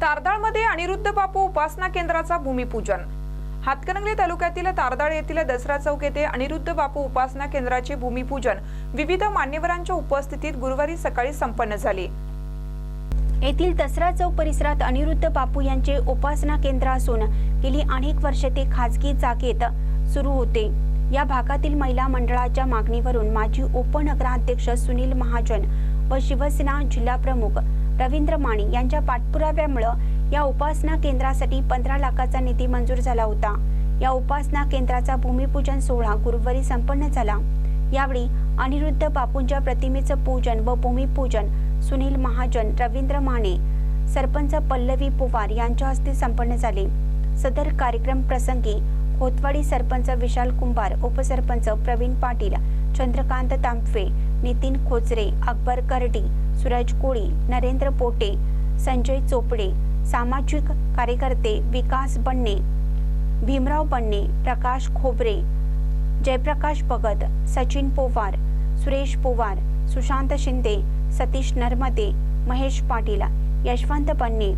तारदाळमध्ये अनिरुद्ध बापू उपासना केंद्राचा भूमिपूजन. हातकणंगले तालुक्यातील तारदाळ येथील दसरा चौक येथे अनिरुद्ध बापू उपासना केंद्राचे भूमिपूजन. विविध मान्यवरांच्या उपस्थितीत गुरुवारी सकाळी संपन्न झाले. येथील दसरा चौक परिसरात अनिरुद्ध बापू यांचे उपासना केंद्र असून गेली अनेक वर्षे ते खाजगी जागेत सुरू होते. या भागातील महिला मंडळाच्या मागणीवरून माजी उपनगराध्यक्ष सुनील महाजन व शिवसेना जिल्हाप्रमुख रवींद्र माने यांच्या पाठपुराव्यामुळं या उपासना केंद्रासाठी पंधरा लाखाचा निधी मंजूर झाला होता. या उपासना केंद्राचा भूमिपूजन सोहळा गुरुवारी संपन्न झाला. यावेळी अनिरुद्ध बापूंच्या प्रतिमेचं पूजन व भूमिपूजन सुनील महाजन रवींद्र माने सरपंच पल्लवी पुवार यांच्या हस्ते संपन्न झाले. सदर कार्यक्रम प्रसंगी खोतवाडी सरपंच विशाल कुंभार उपसरपंच प्रवीण पाटील चंद्रकांत तांफे नितीन खोचरे अकबर करडी सूरज कोळी नरेंद्र पोटे संजय चोपडे सामाजिक कार्यकर्ते विकास बन्ने भीमराव बन्ने प्रकाश खोबरे जयप्रकाश भगत सचिन पोवार सुरेश पोवार सुशांत शिंदे सतीश नर्मदे महेश पाटील यशवंत बन्ने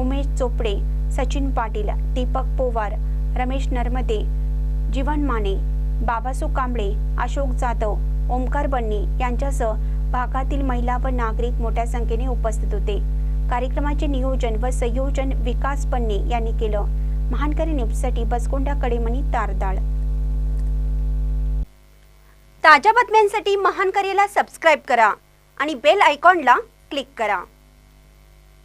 उमेश चोपडे सचिन पाटील दीपक पोवार रमेश नर्मदे जीवन माने बाबासू कांबळे अशोक जाधव ओमकार बन्ने यांच्यासह भागातील महिला व नागरिक मोठ्या संख्येने उपस्थित होते. कार्यक्रमाचे नियोजन व संयोजन विकास बन्ने यांनी केलं. महानकरी न्यूजसाठी बसकोंडा कडेमणी तारदाळ. ताज्या बातम्यांसाठी महानकरीला सबस्क्राईब करा आणि बेल आयकॉनला क्लिक करा.